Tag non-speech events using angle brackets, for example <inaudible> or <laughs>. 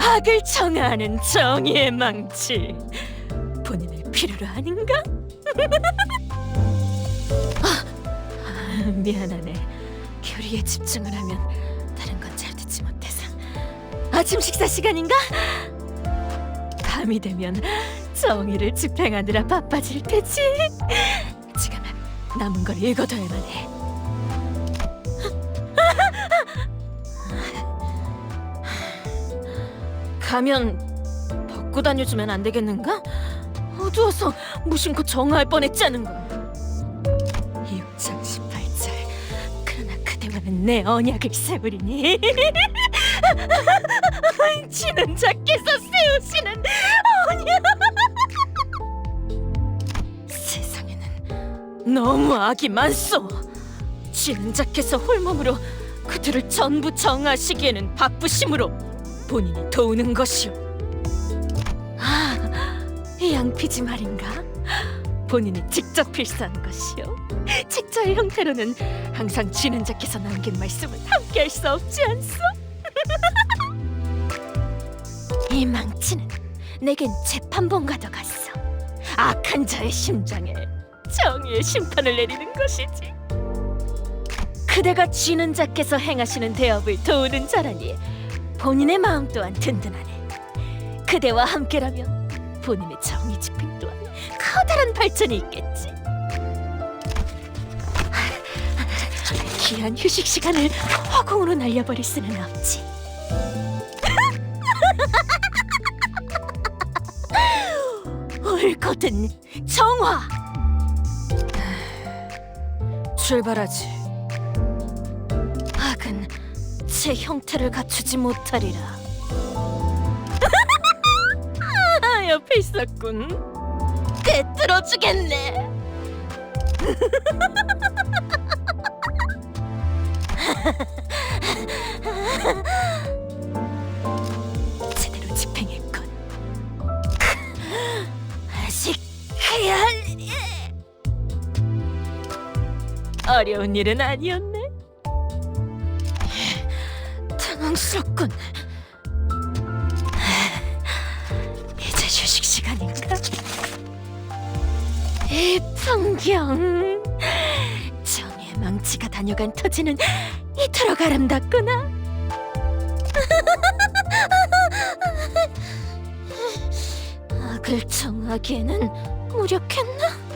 악을 정하는 정의의 망치. 본인을 필요로 하는가? 아, <laughs> 아, 미안하네. 교리에 집중을 하면 다른 건 잘 듣지 못해서. 아침 식사 시간인가? 밤이 되면 정의를 집행하느라 바빠질 테지. 지금은 남은 걸 읽어둬야만 해 가면 벗고 다녀주면 안 되겠는가? 어두워서 무심코 정화할 6장 18절. 그러나 그대와는 내 언약을 세우리니. <laughs> 지는 자께서 세우시는 언약. 세상에는 너무 악이 많소. 지는 자께서 홀몸으로 그들을 전부 정하시기에는 바쁘심으로 본인이 도우는 것이오. 아, 이 양피지 말인가? 본인이 직접 필사한 것이오. 책자의 형태로는 항상 지는 자께서 남긴 말씀을 함께할 수 없지 않소? <laughs> 이 망치는 내겐 재판본과도 같소. 악한 자의 심장에 정의의 심판을 내리는 것이지. 그대가 쥐는 자께서 행하시는 대업을 도우는 자라니 본인의 마음 또한 든든하네. 그대와 함께라면 본인의 정의 집행 또한 커다란 발전이 있겠지. 귀한 휴식 시간을 허공으로 날려버릴 수는 없지. <laughs> 옳거든 정화. 출발하지. 제 형태를 갖추지 못하리라. 아, 옆에 있었군. 꿰뚫어 주겠네. 제대로 집행했군. 아직 해야 할 어려운 일은 아니었네. 당황스럽군. 이제 휴식 시간인가? 이 풍경 정의 망치가 다녀간 터지는 이토록 아름답구나. <laughs> 악을 정하기에는 무력했나?